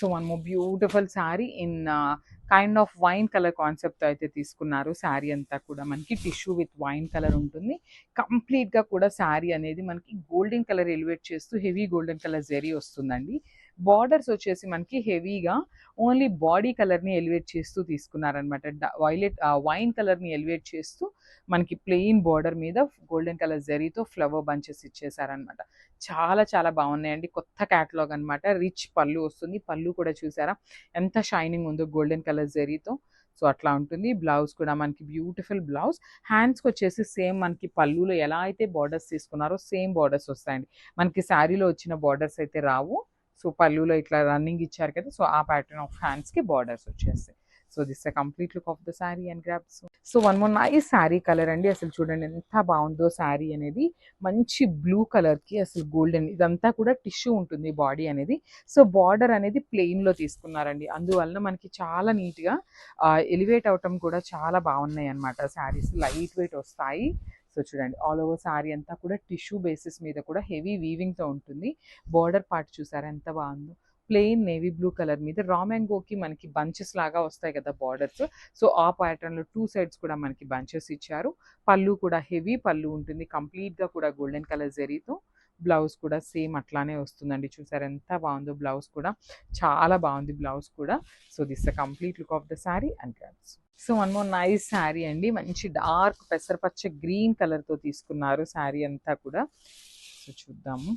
So one beautiful sari in kind of wine colour concept అయితే తీసుకున్నారు. శారీ అంతా కూడా మనకి టిష్యూ విత్ వైన్ కలర్ ఉంటుంది. కంప్లీట్గా కూడా శారీ అనేది మనకి గోల్డెన్ కలర్ ఎలివేట్ చేస్తూ హెవీ గోల్డెన్ కలర్ జెరీ వస్తుందండి. బార్డర్స్ వచ్చేసి మనకి హెవీగా ఓన్లీ బాడీ కలర్ని ఎలివేట్ చేస్తూ తీసుకున్నారనమాట వైలెట్ వైన్ కలర్ని ఎలివేట్ చేస్తూ మనకి ప్లెయిన్ బార్డర్ మీద గోల్డెన్ కలర్ జరీతో ఫ్లవర్ బంచెస్ ఇచ్చేసారనమాట చాలా చాలా బాగున్నాయండి. కొత్త క్యాటలాగ్ అనమాట రిచ్ పళ్ళు వస్తుంది. పళ్ళు కూడా చూసారా? ఎంత షైనింగ్ ఉందో గోల్డెన్ కలర్ జరీతో. సో అట్లా ఉంటుంది. బ్లౌజ్ కూడా మనకి బ్యూటిఫుల్ బ్లౌజ్. హ్యాండ్స్కి వచ్చేసి సేమ్ మనకి పళ్ళులో ఎలా అయితే బార్డర్స్ తీసుకున్నారో సేమ్ బార్డర్స్ వస్తాయండి. మనకి శారీలో వచ్చిన బార్డర్స్ అయితే రావు. సో పళ్ళులో ఇట్లా రన్నింగ్ ఇచ్చారు కదా సో ఆ ప్యాటర్న్ ఆఫ్ హ్యాండ్స్కి బార్డర్స్ వచ్చేస్తాయి. So this uh complete look of the sari and grabs so one one ఈ శారీ కలర్ అండి. అసలు చూడండి ఎంత బాగుందో శారీ అనేది. మంచి బ్లూ కలర్కి అసలు గోల్డెన్ ఇదంతా కూడా టిష్యూ ఉంటుంది బాడీ అనేది. సో బార్డర్ అనేది ప్లెయిన్లో తీసుకున్నారండి. అందువలన మనకి చాలా నీట్గా ఎలివేట్ అవటం కూడా చాలా బాగున్నాయి అన్నమాట శారీస్ లైట్ వెయిట్ వస్తాయి. సో చూడండి ఆల్ ఓవర్ శారీ అంతా కూడా టిష్యూ బేసిస్ మీద కూడా హెవీ వీవింగ్తో ఉంటుంది. బార్డర్ పార్ట్ చూసారా ఎంత బాగుందో. ప్లెయిన్ నేవీ బ్లూ కలర్ మీద రా మ్యాంగోకి మనకి బంచెస్ లాగా వస్తాయి కదా బార్డర్స్ సో ఆ ప్యాటర్న్లో టూ సైడ్స్ కూడా మనకి బంచెస్ ఇచ్చారు. పళ్ళు కూడా హెవీ పళ్ళు ఉంటుంది కంప్లీట్గా కూడా గోల్డెన్ కలర్ జరీతో బ్లౌజ్ కూడా సేమ్ అట్లానే వస్తుందండి. చూసారు ఎంత బాగుందో బ్లౌజ్ కూడా. చాలా బాగుంది బ్లౌజ్ కూడా. So this the complete look of the sari and caps so one more nice sari అండి. మంచి డార్క్ పెసరపచ్చ గ్రీన్ కలర్తో తీసుకున్నారు శారీ అంతా కూడా. సో చూద్దాము.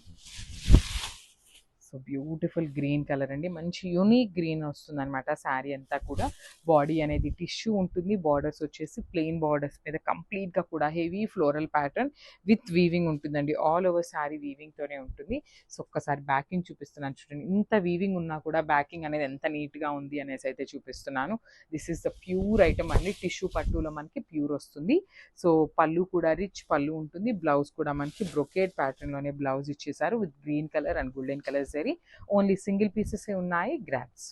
సో బ్యూటిఫుల్ గ్రీన్ కలర్ అండి. మంచి యూనిక్ గ్రీన్ వస్తుంది అనమాట శారీ అంతా కూడా. బాడీ అనేది టిష్యూ ఉంటుంది. బార్డర్స్ వచ్చేసి ప్లెయిన్ బార్డర్స్ మీద కంప్లీట్గా కూడా heavy floral pattern with weaving ఉంటుందండి. ఆల్ ఓవర్ శారీ వీవింగ్తోనే ఉంటుంది. సో ఒక్కసారి బ్యాకింగ్ చూపిస్తున్నాను చూడండి. ఇంత వీవింగ్ ఉన్నా కూడా బ్యాకింగ్ అనేది ఎంత నీట్గా ఉంది అనేసి అయితే చూపిస్తున్నాను. This is the pure item అండి. టిష్యూ పట్టులో మనకి ప్యూర్ వస్తుంది. సో పళ్ళు కూడా రిచ్ పళ్ళు ఉంటుంది. బ్లౌజ్ కూడా మనకి బ్రొకేట్ ప్యాటర్న్లోనే బ్లౌజ్ ఇచ్చేసారు. With green colour and golden colour zari only single pieces ఉన్నాయి grabs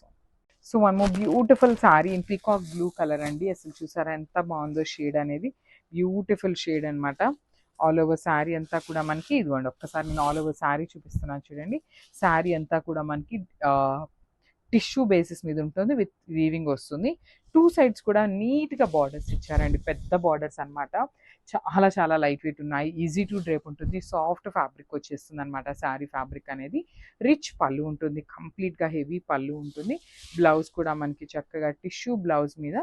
so one more beautiful sari in peacock blue colour అండి. అసలు చూసారా ఎంత బాగుందో షేడ్ అనేది. బ్యూటిఫుల్ షేడ్ అన్నమాట. ఆల్ ఓవర్ శారీ అంతా కూడా మనకి ఇదిగోండి ఒక్కసారి నేను ఆల్ ఓవర్ శారీ చూపిస్తున్నాను చూడండి. శారీ అంతా కూడా మనకి టిష్యూ బేసిస్ మీద ఉంటుంది విత్ వీవింగ్ వస్తుంది. టూ సైడ్స్ కూడా నీట్గా బార్డర్స్ ఇచ్చారండి పెద్ద బార్డర్స్ అన్నమాట. చాలా చాలా లైట్ వెయిట్ ఉన్నాయి. ఈజీ టు డ్రేప్ ఉంటుంది. సాఫ్ట్ ఫ్యాబ్రిక్ వచ్చేస్తుంది అనమాట శారీ ఫ్యాబ్రిక్ అనేది. రిచ్ పళ్ళు ఉంటుంది. కంప్లీట్గా హెవీ పళ్ళు ఉంటుంది. బ్లౌజ్ కూడా మనకి చక్కగా టిష్యూ బ్లౌజ్ మీద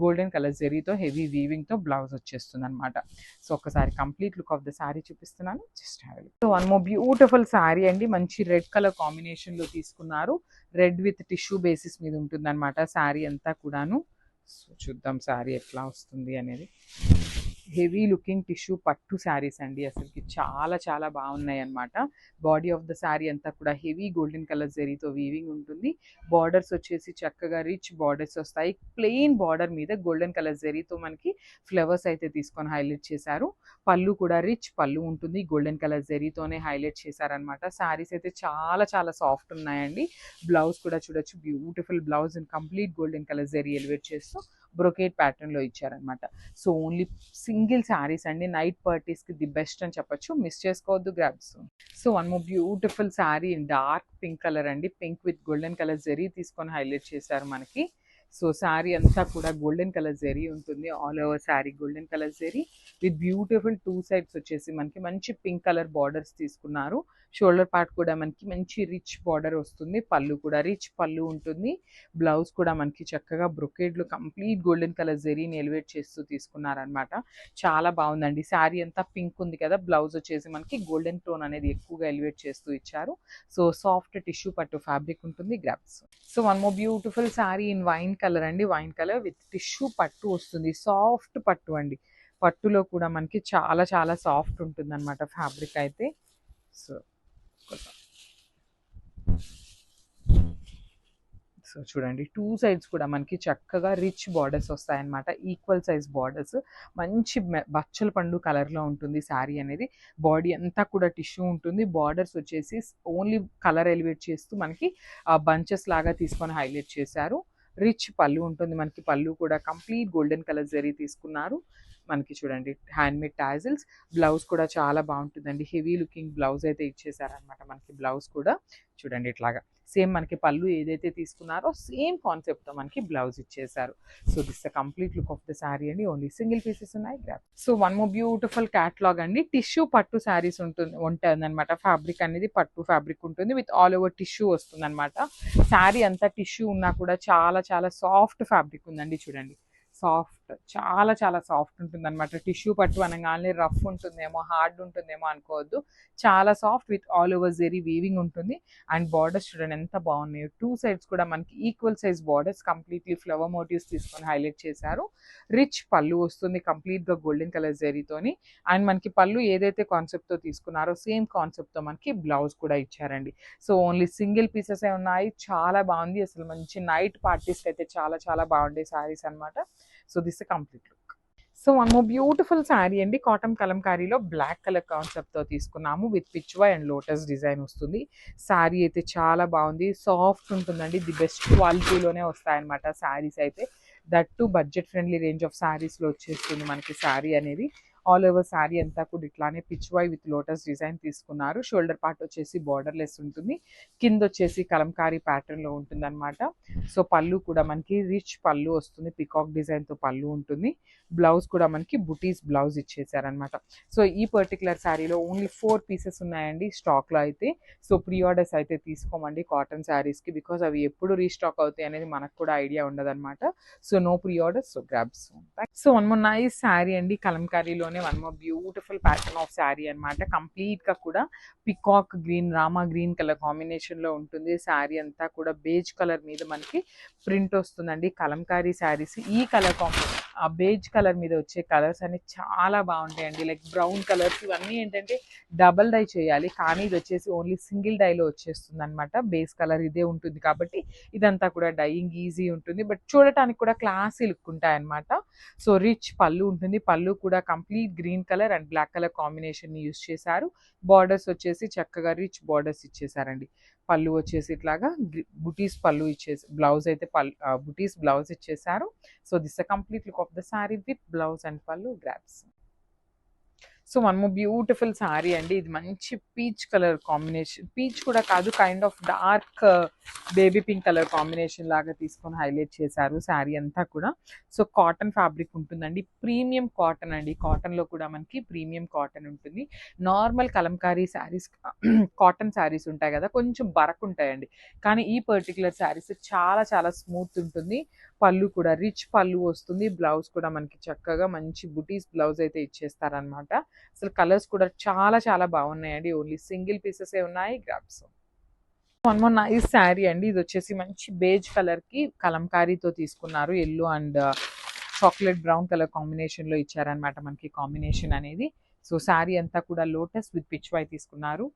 గోల్డెన్ కలర్ జెరీతో హెవీ వీవింగ్తో బ్లౌజ్ వచ్చేస్తుంది అనమాట సో ఒకసారి complete look of the sari చూపిస్తున్నాను. Just have so one more beautiful sari అండి. మంచి రెడ్ కలర్ కాంబినేషన్లో తీసుకున్నారు. రెడ్ విత్ టిష్యూ బేసిస్ మీద ఉంటుంది అనమాట శారీ అంతా కూడాను. సో చూద్దాం శారీ ఎట్లా వస్తుంది అనేది. హెవీ లుకింగ్ టిష్యూ పట్టు శారీస్ అండి అసలుకి. చాలా చాలా బాగున్నాయి అనమాట బాడీ ఆఫ్ ద శారీ అంతా కూడా హెవీ గోల్డెన్ కలర్ జరీతో వీవింగ్ ఉంటుంది. బార్డర్స్ వచ్చేసి చక్కగా రిచ్ బార్డర్స్ వస్తాయి. ప్లెయిన్ బార్డర్ మీద గోల్డెన్ కలర్ జరీతో మనకి ఫ్లవర్స్ అయితే తీసుకొని హైలైట్ చేశారు. పళ్ళు కూడా రిచ్ పళ్ళు ఉంటుంది. గోల్డెన్ కలర్ జరీతోనే హైలైట్ చేశారనమాట శారీస్ అయితే చాలా చాలా సాఫ్ట్ ఉన్నాయండి. బ్లౌజ్ కూడా చూడొచ్చు. Beautiful blouse and complete golden colour zari elevate చేస్తూ బ్రొకేట్ ప్యాటర్న్లో ఇచ్చారనమాట. సో ఓన్లీ సింగిల్ శారీస్ అండి. నైట్ పార్టీస్కి ది బెస్ట్ అని చెప్పొచ్చు. మిస్ చేసుకోవద్దు grabs so one more beautiful sari dark pink colour అండి. Pink with golden colour zari తీసుకొని హైలైట్ చేశారు మనకి. సో శారీ అంతా కూడా గోల్డెన్ కలర్ జరీ ఉంటుంది. All over sari golden colour zari with beautiful two sides వచ్చేసి మనకి మంచి పింక్ కలర్ బార్డర్స్ తీసుకున్నారు. షోల్డర్ పార్ట్ కూడా మనకి మంచి రిచ్ బార్డర్ వస్తుంది. పళ్ళు కూడా రిచ్ పళ్ళు ఉంటుంది. బ్లౌజ్ కూడా మనకి చక్కగా బ్రొకేడ్లు కంప్లీట్ గోల్డెన్ కలర్ జెరీని ఎలివేట్ చేస్తూ తీసుకున్నారనమాట చాలా బాగుందండి. శారీ అంతా పింక్ ఉంది కదా బ్లౌజ్ వచ్చేసి మనకి గోల్డెన్ టోన్ అనేది ఎక్కువగా ఎలివేట్ చేస్తూ ఇచ్చారు. సో సాఫ్ట్ టిష్యూ పట్టు ఫ్యాబ్రిక్ ఉంటుంది. Grabs. So one more beautiful sari in wine colour అండి వైన్ కలర్ విత్ టిష్యూ పట్టు వస్తుంది. సాఫ్ట్ పట్టు అండి. పట్టులో కూడా మనకి చాలా చాలా సాఫ్ట్ ఉంటుంది అనమాట ఫ్యాబ్రిక్ అయితే. సో సో చూడండి టూ సైడ్స్ కూడా మనకి చక్కగా రిచ్ బార్డర్స్ వస్తాయన్నమాట. Equal size borders. మంచి బచ్చల పండు కలర్లో ఉంటుంది శారీ అనేది. బాడీ అంతా కూడా టిష్యూ ఉంటుంది. బార్డర్స్ వచ్చేసి ఓన్లీ కలర్ ఎలివేట్ చేస్తూ మనకి బంచెస్ లాగా తీసుకొని హైలైట్ చేశారు. రిచ్ పళ్ళు ఉంటుంది. మనకి పళ్ళు కూడా కంప్లీట్ గోల్డెన్ కలర్ జరీ తీసుకున్నారు. మనకి చూడండి హ్యాండ్మేడ్ టాజిల్స్ బ్లౌజ్ కూడా చాలా బాగుంటుందండి. హెవీ లుకింగ్ బ్లౌజ్ అయితే ఇచ్చేసారనమాట మనకి బ్లౌజ్ కూడా. చూడండి ఇట్లాగా. సేమ్ మనకి పళ్ళు ఏదైతే తీసుకున్నారో సేమ్ కాన్సెప్ట్తో మనకి బ్లౌజ్ ఇచ్చేసారు. So this the complete look of the sari అండి. ఓన్లీ సింగిల్ పీసెస్ ఉన్నాయి. Grab so one more beautiful catalogue అండి. టిష్యూ పట్టు శారీస్ ఉంటుంది ఉంటుంది అనమాట ఫ్యాబ్రిక్ అనేది పట్టు ఫ్యాబ్రిక్ ఉంటుంది. విత్ ఆల్ ఓవర్ టిష్యూ వస్తుంది అనమాట శారీ అంతా టిష్యూ ఉన్నా కూడా చాలా చాలా సాఫ్ట్ ఫ్యాబ్రిక్ ఉందండి చూడండి. సాఫ్ట్ చాలా చాలా సాఫ్ట్ ఉంటుంది అనమాట టిష్యూ పట్టు అనగానే రఫ్ ఉంటుందేమో హార్డ్ ఉంటుందేమో అనుకోవద్దు. చాలా soft with all over zari weaving ఉంటుంది. అండ్ బార్డర్స్ చూడండి ఎంత బాగున్నాయో. టూ సైడ్స్ కూడా మనకి equal size borders completely flower motifs తీసుకొని హైలైట్ చేశారు. రిచ్ పళ్ళు వస్తుంది కంప్లీట్గా గోల్డెన్ కలర్ జెరీతోని. అండ్ మనకి పళ్ళు ఏదైతే కాన్సెప్ట్తో తీసుకున్నారో సేమ్ కాన్సెప్ట్తో మనకి బ్లౌజ్ కూడా ఇచ్చారండి. సో ఓన్లీ సింగిల్ పీసెస్ ఉన్నాయి. చాలా బాగుంది. అసలు మంచి నైట్ పార్టీస్కి అయితే చాలా చాలా బాగుండే శారీస్ అన్నమాట. So this complete look so one beautiful sari అండి. కాటన్ కలంకారీలో బ్లాక్ కలర్ కాన్సెప్ట్తో తీసుకున్నాము. With Pichwai and lotus design వస్తుంది. శారీ అయితే చాలా బాగుంది. సాఫ్ట్ ఉంటుందండి. ది బెస్ట్ క్వాలిటీలోనే వస్తాయన్నమాట. శారీస్ అయితే. That too budget friendly range of శారీస్లో వచ్చేస్తుంది మనకి శారీ అనేది. ఆల్ ఓవర్ శారీ అంతా కూడా ఇట్లానే పిచ్వై విత్ లోటస్ డిజైన్ తీసుకున్నారు. షోల్డర్ పార్ట్ వచ్చేసి బార్డర్ లెస్ ఉంటుంది. కింద వచ్చేసి కలంకారీ ప్యాటర్న్లో ఉంటుంది అనమాట సో పళ్ళు కూడా మనకి రిచ్ పళ్ళు వస్తుంది. పికాక్ డిజైన్తో పళ్ళు ఉంటుంది. బ్లౌజ్ కూడా మనకి బుటీస్ బ్లౌజ్ ఇచ్చేసారనమాట సో ఈ పర్టికులర్ శారీలో ఓన్లీ ఫోర్ పీసెస్ ఉన్నాయండి స్టాక్లో అయితే. సో ప్రీ ఆర్డర్స్ అయితే తీసుకోమండి కాటన్ శారీస్కి బికాస్ అవి ఎప్పుడు రీస్టాక్ అవుతాయి అనేది మనకు కూడా ఐడియా ఉండదన్నమాట. So no pre orders so grabs so one more nice sari అండి లోనే one more beautiful pattern of sari అనమాట కంప్లీట్గా కూడా peacock green Rama green colour కాంబినేషన్లో ఉంటుంది. శారీ అంతా కూడా బేజ్ కలర్ మీద మనకి ప్రింట్ వస్తుందండి. కలంకారీ శారీస్. ఈ కలర్ కాంబినేషన్ ఆ బేజ్ కలర్ మీద వచ్చే కలర్స్ అన్ని చాలా బాగుంటాయండి. లైక్ బ్రౌన్ కలర్స్ ఇవన్నీ ఏంటంటే డబల్ డై చేయాలి. కానీ ఇది వచ్చేసి ఓన్లీ సింగిల్ డైలో వచ్చేస్తుంది అనమాట బేస్ కలర్ ఇదే ఉంటుంది కాబట్టి ఇదంతా కూడా డైయింగ్ ఈజీ ఉంటుంది. బట్ చూడటానికి కూడా క్లాసీ లుక్ ఉంటాయి అనమాట సో రిచ్ పళ్ళు ఉంటుంది. పళ్ళు కూడా complete green colour and black colour combination use చేశారు. బార్డర్స్ వచ్చేసి చక్కగా రిచ్ బార్డర్స్ ఇచ్చేసారండి పళ్ళు వచ్చేసి ఇట్లాగా బుటీస్ పళ్ళు ఇచ్చేసి బ్లౌజ్ అయితే పల్ బుటీస్ బ్లౌజ్ ఇచ్చేసారు. So this uh complete look of the sari with blouse and పళ్ళు గ్రాప్స్. సో మనము బ్యూటిఫుల్ శారీ అండి. ఇది మంచి పీచ్ కలర్ కాంబినేషన్. పీచ్ కూడా కాదు kind of dark baby pink colour combination లాగా తీసుకొని హైలైట్ చేశారు శారీ అంతా కూడా. సో కాటన్ ఫ్యాబ్రిక్ ఉంటుందండి. ప్రీమియం కాటన్ అండి. కాటన్లో కూడా మనకి ప్రీమియం కాటన్ ఉంటుంది. నార్మల్ కలంకారీ శారీస్ కాటన్ శారీస్ ఉంటాయి కదా కొంచెం బరకు ఉంటాయండి. కానీ ఈ పర్టికులర్ శారీస్ చాలా చాలా స్మూత్ ఉంటుంది. పళ్ళు కూడా రిచ్ పళ్ళు వస్తుంది. బ్లౌజ్ కూడా మనకి చక్కగా మంచి బుటీస్ బ్లౌజ్ అయితే ఇచ్చేస్తారనమాట అసలు కలర్స్ కూడా చాలా చాలా బాగున్నాయండి. ఓన్లీ సింగిల్ పీసెస్ ఉన్నాయి. Grabs one more nice sari అండి. ఇది వచ్చేసి మంచి బేజ్ కలర్కి కలంకారీతో తీసుకున్నారు. Yellow and chocolate brown colour కాంబినేషన్లో ఇచ్చారనమాట మనకి కాంబినేషన్ అనేది. సో శారీ అంతా కూడా లోటస్ విత్ పిచ్ వై తీసుకున్నారు.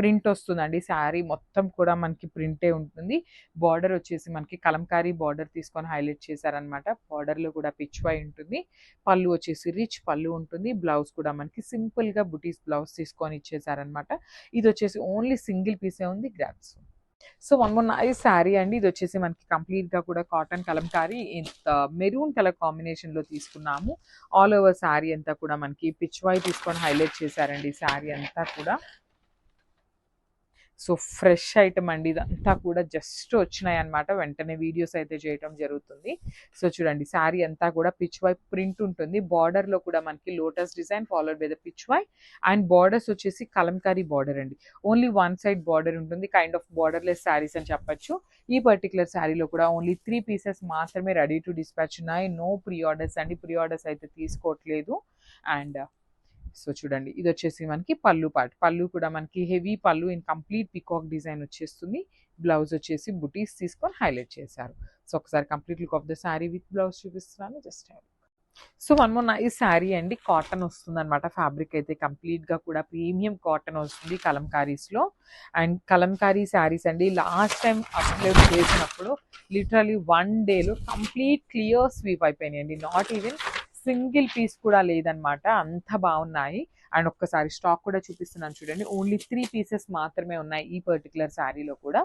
ప్రింట్ వస్తుందండి. శారీ మొత్తం కూడా మనకి ప్రింటే ఉంటుంది. బార్డర్ వచ్చేసి మనకి కలంకారీ బార్డర్ తీసుకొని హైలైట్ చేశారనమాట. బార్డర్లో కూడా పిచ్చువై ఉంటుంది. పళ్ళు వచ్చేసి రిచ్ పళ్ళు ఉంటుంది. బ్లౌజ్ కూడా మనకి సింపుల్గా బుటీస్ బ్లౌజ్ తీసుకొని ఇచ్చేసారనమాట ఇది వచ్చేసి ఓన్లీ సింగిల్ పీసే ఉంది grabs so one more nice sari అండి. ఇది వచ్చేసి మనకి కంప్లీట్గా కూడా కాటన్ కలంకారీ ఇంత మెరూన్ కలర్ కాంబినేషన్లో తీసుకున్నాము. ఆల్ ఓవర్ శారీ అంతా కూడా మనకి పిచ్వాయి తీసుకొని హైలైట్ చేశారండి. శారీ అంతా కూడా. సో ఫ్రెష్ ఐటమ్ అండి. ఇదంతా కూడా జస్ట్ వచ్చినాయి అనమాట వెంటనే వీడియోస్ అయితే చేయటం జరుగుతుంది. సో చూడండి శారీ అంతా కూడా పిచ్ వై ప్రింట్ ఉంటుంది. బార్డర్లో కూడా మనకి lotus design followed by the Pichwai. And borders వచ్చేసి కలంకారీ బార్డర్ అండి. ఓన్లీ వన్ సైడ్ బార్డర్ ఉంటుంది. కైండ్ ఆఫ్ బార్డర్లెస్ శారీస్ అని చెప్పొచ్చు. ఈ పర్టికులర్ శారీలో కూడా ఓన్లీ త్రీ పీసెస్ మాత్రమే రెడీ టు డిస్పాచ్. ఉన్నాయి నో ప్రీ ఆర్డర్స్ అండి. ప్రీ ఆర్డర్స్ అయితే తీసుకోవట్లేదు. అండ్ సో చూడండి. ఇది వచ్చేసి మనకి పళ్ళు పార్ట్. పళ్ళు కూడా మనకి హెవీ పళ్ళు ఇన్ కంప్లీట్ పికాక్ డిజైన్ వచ్చేస్తుంది. బ్లౌజ్ వచ్చేసి బుటీస్ తీసుకొని హైలైట్ చేశారు. సో ఒకసారి complete look of the sari with blouse చూపిస్తున్నాను. జస్ట్ సో వన్ మోర్ ఈ శారీ అండి. కాటన్ వస్తుంది అనమాట ఫ్యాబ్రిక్ అయితే కంప్లీట్గా కూడా ప్రీమియం కాటన్ వస్తుంది కలంకారీస్లో. అండ్ కలంకారీ శారీస్ అండి. లాస్ట్ టైం అప్లోడ్ చేసినప్పుడు లిటరలీ వన్ డేలో కంప్లీట్ క్లియర్ స్వీప్ అయిపోయినాయండి. నాట్ ఈవెన్ సింగిల్ పీస్ కూడా లేదనమాట అంత బాగున్నాయి. అండ్ ఒక్కసారి స్టాక్ కూడా చూపిస్తున్నాను చూడండి. ఓన్లీ త్రీ పీసెస్ మాత్రమే ఉన్నాయి ఈ పర్టికులర్ శారీలో కూడా.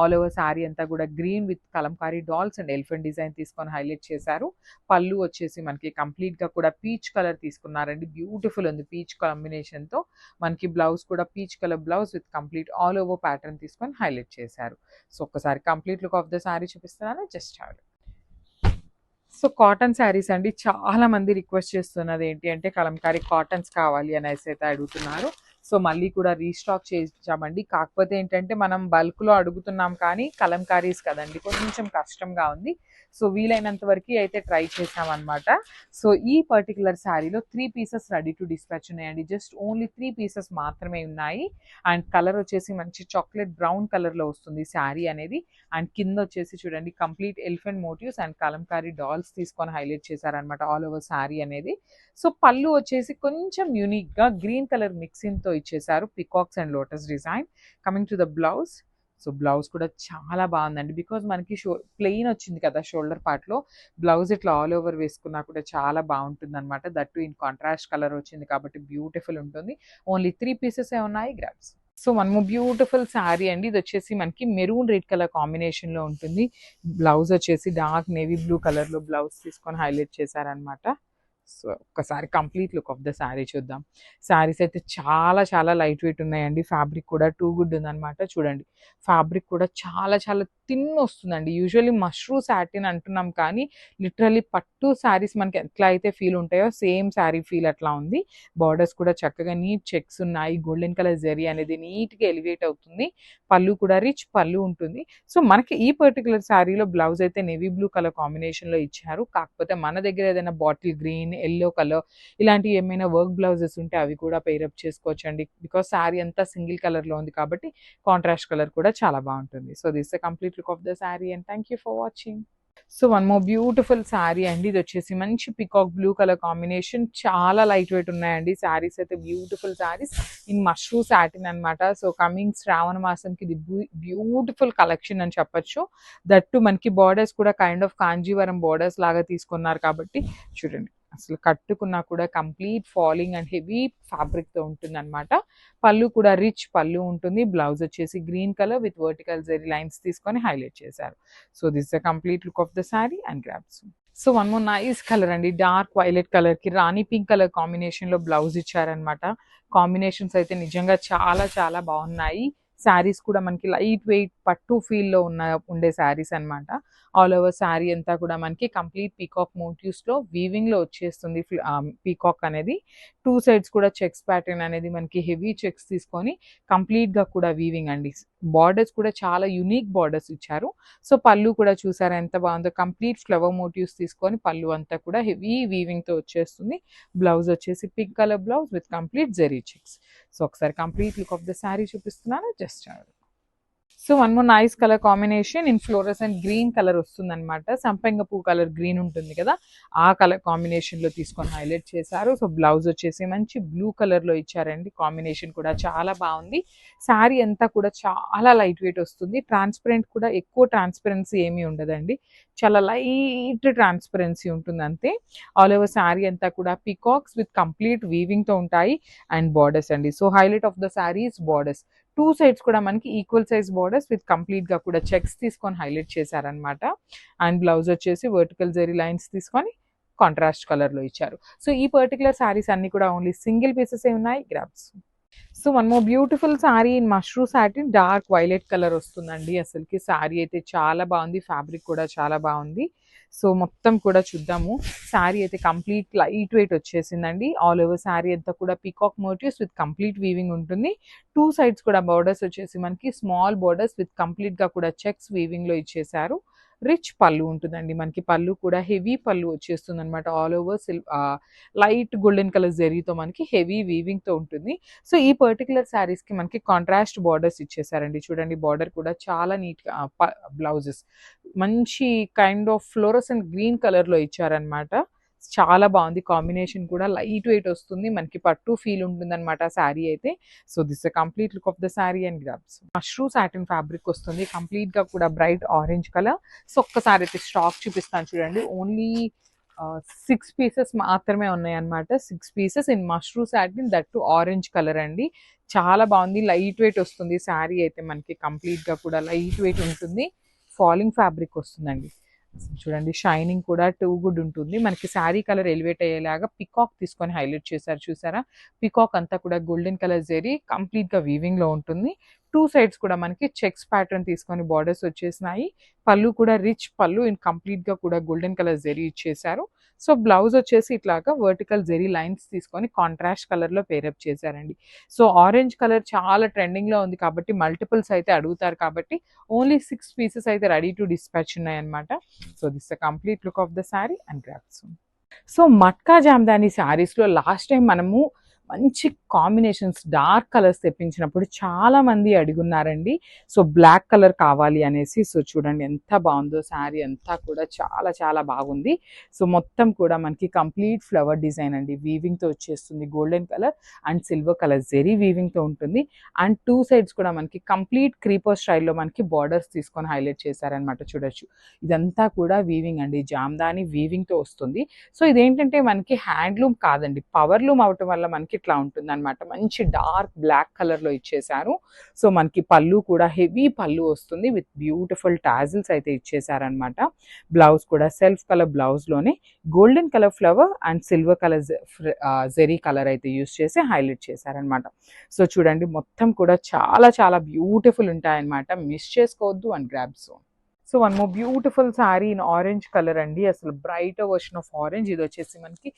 ఆల్ ఓవర్ శారీ అంతా కూడా green with Kalamkari dolls and elephant design తీసుకొని హైలైట్ చేశారు. పళ్ళు వచ్చేసి మనకి కంప్లీట్గా కూడా పీచ్ కలర్ తీసుకున్నారండి. బ్యూటిఫుల్ ఉంది పీచ్ కాంబినేషన్తో. మనకి బ్లౌజ్ కూడా peach colour blouse with complete all over pattern తీసుకొని హైలైట్ చేశారు. సో ఒక్కసారి complete look of the sari చూపిస్తున్నాను. Just have so cotton saris అండి. చాలా మంది రిక్వెస్ట్ చేస్తున్నది ఏంటి అంటే కలంకారీ కాటన్స్ కావాలి అనేసి అయితే అడుగుతున్నారు. సో మళ్ళీ కూడా రీస్టాక్ చేయించామండి. కాకపోతే ఏంటంటే మనం బల్క్లో అడుగుతున్నాం కానీ కలంకారీస్ కదండి కొంచెం కష్టంగా ఉంది. సో వీలైనంత వరకు అయితే ట్రై చేసామన్నమాట సో ఈ పర్టికులర్ శారీలో three pieces ready to dispatch ఉన్నాయండి. జస్ట్ ఓన్లీ త్రీ పీసెస్ మాత్రమే ఉన్నాయి. అండ్ కలర్ వచ్చేసి మంచి చాక్లెట్ బ్రౌన్ కలర్లో వస్తుంది శారీ అనేది. అండ్ కింద వచ్చేసి చూడండి complete elephant motifs and Kalamkari dolls తీసుకొని హైలైట్ చేశారనమాట ఆల్ ఓవర్ శారీ అనేది. సో పళ్ళు వచ్చేసి కొంచెం యూనిక్గా గ్రీన్ కలర్ మిక్సింగ్తో ఇచ్చేసారు peacocks and lotus design coming to the blouse so blouse కూడా చాలా బాగుందండి. బికాజ్ మనకి షో ప్లెయిన్ వచ్చింది కదా షోల్డర్ పార్ట్లో బ్లౌజ్ ఇట్లా ఆల్ ఓవర్ వేసుకున్నా కూడా చాలా బాగుంటుంది అనమాట దట్టు ఇన్ కాంట్రాస్ట్ కలర్ వచ్చింది కాబట్టి బ్యూటిఫుల్ ఉంటుంది. ఓన్లీ త్రీ పీసెస్ ఏ ఉన్నాయి? గ్రాప్స్ సో మనము బ్యూటిఫుల్ శారీ అండి. ఇది వచ్చేసి మనకి మెరూన్ రెడ్ కలర్ కాంబినేషన్లో ఉంటుంది. బ్లౌజ్ వచ్చేసి డార్క్ నేవీ బ్లూ కలర్లో బ్లౌజ్ తీసుకొని హైలైట్ చేశారనమాట సో ఒక్కసారి complete look of the sari చూద్దాం. శారీస్ అయితే చాలా చాలా లైట్ వెయిట్ ఉన్నాయండి. ఫ్యాబ్రిక్ కూడా టూ గుడ్ ఉందన్నమాట. చూడండి. ఫ్యాబ్రిక్ కూడా చాలా చాలా థిన్ వస్తుందండి. యూజువల్లీ మష్రూ సాటిన్ అంటున్నాం కానీ లిటరలీ పట్టు శారీస్ మనకి ఎట్లా అయితే ఫీల్ ఉంటాయో సేమ్ శారీ ఫీల్ అట్లా ఉంది. బార్డర్స్ కూడా చక్కగా నీట్ చెక్స్ ఉన్నాయి. గోల్డెన్ కలర్ జరీ అనేది నీట్గా ఎలివేట్ అవుతుంది. పళ్ళు కూడా రిచ్ పళ్ళు ఉంటుంది. సో మనకి ఈ పర్టికులర్ శారీలో బ్లౌజ్ అయితే నేవీ బ్లూ కలర్ కాంబినేషన్లో ఇచ్చారు. కాకపోతే మన దగ్గర ఏదైనా బాటిల్ గ్రీన్ ఎల్లో కలర్ ఇలాంటివి ఏమైనా వర్క్ బ్లౌజెస్ ఉంటే అవి కూడా పేరప్ చేసుకోవచ్చు అండి బికాస్ శారీ అంతా సింగిల్ కలర్లో ఉంది కాబట్టి కాంట్రాస్ట్ కలర్ కూడా చాలా బాగుంటుంది. So this the complete look of the sari and thank you for watching so one more beautiful sari అండి. ఇది వచ్చేసి మంచి పికాక్ బ్లూ కలర్ కాంబినేషన్ చాలా లైట్ వెయిట్ ఉన్నాయండి. శారీస్ అయితే beautiful saris in mashru satin అన్నమాట. సో కమింగ్ శ్రావణ మాసంకి ఇది బ్యూటిఫుల్ కలెక్షన్ అని చెప్పొచ్చు. దట్టు మనకి బార్డర్స్ కూడా కైండ్ ఆఫ్ కాంజీవరం బార్డర్స్ లాగా తీసుకున్నారు కాబట్టి చూడండి. అసలు కట్టుకున్నా కూడా కంప్లీట్ ఫాలింగ్ అండ్ హెవీ ఫ్యాబ్రిక్తో ఉంటుంది అనమాట పళ్ళు కూడా రిచ్ పళ్ళు ఉంటుంది. బ్లౌజ్ వచ్చేసి green colour with vertical zari lines తీసుకొని హైలైట్ చేశారు. So this the complete look of the sari and grabs. So one more nice colour అండి. డార్క్ వైలెట్ కలర్కి రాణి పింక్ కలర్ కాంబినేషన్లో బ్లౌజ్ ఇచ్చారనమాట కాంబినేషన్స్ అయితే నిజంగా చాలా చాలా బాగున్నాయి. శారీస్ కూడా మనకి లైట్ వెయిట్ పట్టు ఫీల్లో ఉన్న ఉండే శారీస్ అన్నమాట. ఆల్ ఓవర్ శారీ అంతా కూడా మనకి కంప్లీట్ పీకాక్ మోటివ్స్లో వీవింగ్లో వచ్చేస్తుంది. పీకాక్ అనేది. టూ సైడ్స్ కూడా చెక్స్ ప్యాటర్న్ అనేది మనకి హెవీ చెక్స్ తీసుకొని కంప్లీట్గా కూడా వీవింగ్ అండి. బార్డర్స్ కూడా చాలా యునిక్ బార్డర్స్ ఇచ్చారు. సో పళ్ళు కూడా చూసారా ఎంత బాగుందో. కంప్లీట్ ఫ్లవర్ మోటివ్స్ తీసుకొని పళ్ళు అంతా కూడా హెవీ వీవింగ్తో వచ్చేస్తుంది. బ్లౌజ్ వచ్చేసి pink colour blouse with complete zari checks so ఒకసారి complete look of the sari చూపిస్తున్నాను. Just so one more nice colour combination in florals and green colour వస్తుంది అనమాట సంపంగ పువ్వు కలర్ గ్రీన్ ఉంటుంది కదా. ఆ కలర్ కాంబినేషన్లో తీసుకొని హైలైట్ చేశారు. సో బ్లౌజ్ వచ్చేసి మంచి బ్లూ కలర్లో ఇచ్చారండి. కాంబినేషన్ కూడా చాలా బాగుంది. శారీ అంతా కూడా చాలా లైట్ వెయిట్ వస్తుంది. ట్రాన్స్పరెంట్ కూడా ఎక్కువ ట్రాన్స్పరెన్సీ ఏమీ ఉండదండి. చాలా లైట్ ట్రాన్స్పరెన్సీ ఉంటుంది అంతే. ఆల్ ఓవర్ శారీ అంతా కూడా పికాక్స్ విత్ కంప్లీట్ వీవింగ్తో ఉంటాయి అండ్ బార్డర్స్ అండి. So highlight of the saris borders. Two sides కూడా మనకి ఈక్వల్ సైజ్ బార్డర్స్ విత్ కంప్లీట్గా కూడా చెక్స్ తీసుకొని హైలైట్ చేశారనమాట అండ్ బ్లౌజ్ వచ్చేసి వర్టికల్ జరీ లైన్స్ తీసుకొని కాంట్రాస్ట్ కలర్లో ఇచ్చారు. సో ఈ పర్టికులర్ శారీస్ అన్ని కూడా ఓన్లీ సింగిల్ పీసెస్ ఏ ఉన్నాయి? Grabs so one more beautiful sari in mashru satin. Dark violet colour వస్తుందండి అసలుకి. శారీ అయితే చాలా బాగుంది. ఫ్యాబ్రిక్ కూడా చాలా బాగుంది. సో మొత్తం కూడా చూద్దాము. శారీ అయితే కంప్లీట్ లైట్ వెయిట్ వచ్చేసిందండి. ఆల్ ఓవర్ శారీ అంతా కూడా peacock motifs with complete weaving ఉంటుంది. టూ సైడ్స్ కూడా బార్డర్స్ వచ్చేసి మనకి స్మాల్ బార్డర్స్ విత్ కంప్లీట్గా కూడా చెక్స్ వీవింగ్లో ఇచ్చేసారు రిచ్ పళ్ళు ఉంటుందండి. మనకి పళ్ళు కూడా హెవీ పళ్ళు వచ్చేస్తుంది అనమాట all over slight golden colour జెరీతో మనకి హెవీ వీవింగ్తో ఉంటుంది. సో ఈ పర్టికులర్ శారీస్కి మనకి కాంట్రాస్ట్ బార్డర్స్ ఇచ్చేసారండి. చూడండి బార్డర్ కూడా చాలా నీట్గా బ్లౌజెస్. మంచి kind of florals and green కలర్లో ఇచ్చారనమాట చాలా బాగుంది. కాంబినేషన్ కూడా లైట్ వెయిట్ వస్తుంది. మనకి పట్టు ఫీల్ ఉంటుంది అనమాట శారీ అయితే. So this complete look of the sari and grabs. Mashru satin fabric వస్తుంది. కంప్లీట్గా కూడా బ్రైట్ ఆరెంజ్ కలర్. సో ఒక్కసారి అయితే స్టాక్ చూపిస్తాను చూడండి. ఓన్లీ సిక్స్ పీసెస్ మాత్రమే ఉన్నాయన్నమాట. Six pieces in mashru satin that too orange colour అండి. చాలా బాగుంది. లైట్ వెయిట్ వస్తుంది. శారీ అయితే మనకి కంప్లీట్గా గా కూడా లైట్ వెయిట్ ఉంటుంది. ఫాలింగ్ ఫ్యాబ్రిక్ వస్తుందండి. చూడండి షైనింగ్ కూడా టూ గుడ్ ఉంటుంది. మనకి శారీ కలర్ ఎలివేట్ అయ్యేలాగా పికాక్ తీసుకొని హైలైట్ చేశారు చూసారా? పికాక్ అంతా కూడా గోల్డెన్ కలర్ జెరీ కంప్లీట్గా వీవింగ్లో ఉంటుంది. టూ సైడ్స్ కూడా మనకి చెక్స్ ప్యాటర్న్ తీసుకొని బార్డర్స్ వచ్చేసినాయి. పళ్ళు కూడా రిచ్ పళ్ళు ఇన్ కంప్లీట్గా కూడా గోల్డెన్ కలర్ జెరీ ఇచ్చేసారు సో బ్లౌజ్ వచ్చేసి ఇట్లాగా వర్టికల్ జెరీ లైన్స్ తీసుకొని కాంట్రాస్ట్ కలర్లో పేరప్ చేశారండి. సో ఆరెంజ్ కలర్ చాలా ట్రెండింగ్లో ఉంది కాబట్టి మల్టిపుల్స్ అయితే అడుగుతారు కాబట్టి ఓన్లీ సిక్స్ పీసెస్ అయితే రెడీ టు డిస్పాచ్ ఉన్నాయన్నమాట. So this the complete look of the sari and grabs so matka jamdani శారీస్లో లాస్ట్ టైం మనము మంచి కాంబినేషన్స్ డార్క్ కలర్స్ తెప్పించినప్పుడు చాలా మంది అడుగున్నారండి. సో బ్లాక్ కలర్ కావాలి అనేసి. సో చూడండి ఎంత బాగుందో శారీ అంతా కూడా చాలా చాలా బాగుంది. సో మొత్తం కూడా మనకి కంప్లీట్ ఫ్లవర్ డిజైన్ అండి. వీవింగ్తో వచ్చేస్తుంది golden colour and silver colour zari వీవింగ్తో ఉంటుంది. అండ్ టూ సైడ్స్ కూడా మనకి కంప్లీట్ క్రీపర్ స్టైల్లో మనకి బార్డర్స్ తీసుకొని హైలైట్ చేశారనమాట చూడొచ్చు. ఇదంతా కూడా వీవింగ్ అండి. జామ్దాని వీవింగ్తో వస్తుంది. సో ఇదేంటంటే మనకి హ్యాండ్లూమ్ కాదండి. పవర్ లూమ్ అవటం వల్ల మనకి ఇట్లా ఉంటుంది అనమాట మంచి డార్క్ బ్లాక్ కలర్లో ఇచ్చేసారు సో మనకి పళ్ళు కూడా హెవీ పళ్ళు వస్తుంది. విత్ బ్యూటిఫుల్ టాజిల్స్ అయితే ఇచ్చేసారనమాట బ్లౌజ్ కూడా self colour బ్లౌజ్లోనే golden colour flower and silver colour zari colour అయితే యూస్ చేసి హైలైట్ చేశారనమాట సో చూడండి మొత్తం కూడా చాలా చాలా బ్యూటిఫుల్ ఉంటాయన్నమాట. మిస్ చేసుకోవద్దు and grabs so one more beautiful sari in orange colour అండి. అసలు బ్రైట్ వర్షన్ ఆఫ్ ఆరెంజ్ ఇది వచ్చేసి మనకి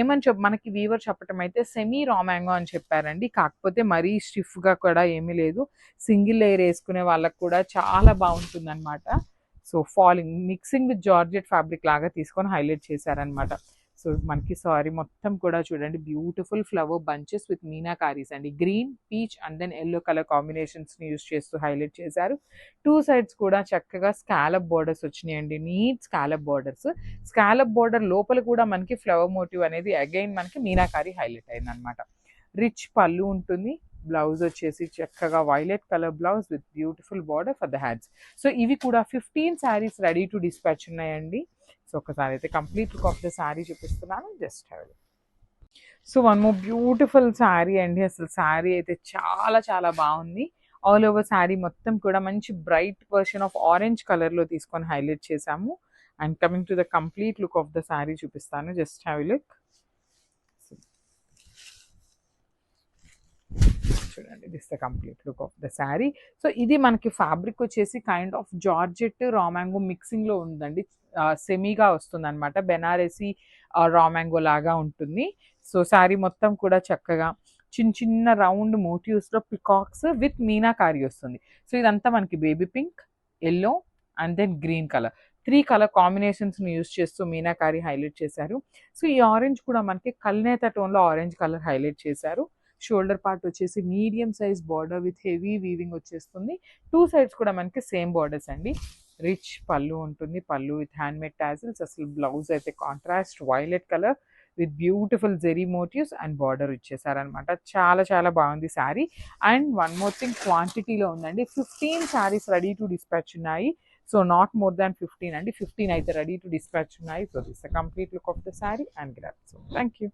ఏమని చెప్ మనకి వీవర్ చెప్పటం అయితే సెమీ రామాంగో అని చెప్పారండి. కాకపోతే మరీ స్టిఫ్గా కూడా ఏమీ లేదు. సింగిల్ లేయర్ వేసుకునే వాళ్ళకు కూడా చాలా బాగుంటుంది అనమాట so falling mixing with georgette fabric లాగా తీసుకొని హైలైట్ చేశారనమాట సో మనకి సారీ మొత్తం కూడా చూడండి. Beautiful flower bunches with meenakaris అండి. Green peach and then yellow colour కాంబినేషన్స్ని use చేస్తూ హైలైట్ చేశారు. టూ సైడ్స్ కూడా చక్కగా స్కాలప్ బోర్డర్స్ వచ్చినాయండి. Neat scallop borders scallop border లోపల కూడా మనకి ఫ్లవర్ మోటివ్ అనేది అగైన్ మనకి మీనాకారి హైలైట్ అయింది అనమాట రిచ్ పళ్ళు ఉంటుంది. బ్లౌజ్ వచ్చేసి చక్కగా violet colour blouse with beautiful border for the hands so ఇవి కూడా fifteen saris ready to dispatch ఉన్నాయండి. సో ఒకసారి అయితే complete look of the sari చూపిస్తున్నాను. Just have so one more beautiful sari అండి. అసలు శారీ అయితే చాలా చాలా బాగుంది. ఆల్ ఓవర్ శారీ మొత్తం కూడా మంచి బ్రైట్ వర్షన్ ఆఫ్ ఆరెంజ్ కలర్లో తీసుకొని హైలైట్ చేసాము and coming to the complete look of the sari చూపిస్తాను. జస్ట్ హ్యావ్ లుక్ చూడండి this the complete look of the sari so ఇది మనకి ఫ్యాబ్రిక్ వచ్చేసి కైండ్ ఆఫ్ జార్జెట్ రామాంగో మిక్సింగ్లో ఉందండి. సెమీగా వస్తుంది అనమాట బెనారసి రామాంగో లాగా ఉంటుంది. సో శారీ మొత్తం కూడా చక్కగా చిన్న చిన్న రౌండ్ మోటివ్స్లో పికాక్స్ విత్ మీనాకారి వస్తుంది. సో ఇదంతా మనకి baby pink yellow and then green colour three colour కాంబినేషన్స్ని use చేస్తూ మీనాకారి హైలైట్ చేశారు. సో ఈ ఆరెంజ్ కూడా మనకి కల్నేత టోన్లో ఆరెంజ్ కలర్ హైలైట్ చేశారు. షోల్డర్ పార్ట్ వచ్చేసి medium size border with heavy weaving వచ్చేస్తుంది. టూ సైడ్స్ కూడా మనకి సేమ్ బార్డర్స్ అండి. రిచ్ పళ్ళు ఉంటుంది. Pallu with hand made tassels అసలు బ్లౌజ్ అయితే contrast violet colour with beautiful zari motifs and border ఇచ్చేసారనమాట చాలా చాలా బాగుంది sari and one more thing క్వాంటిటీలో ఉందండి. Fifteen saris ready to dispatch ఉన్నాయి. So not more than fifteen అండి. ఫిఫ్టీన్ అయితే రెడీ టు డిస్పాచ్ ఉన్నాయి. So this the complete look of the sari and grab so thank you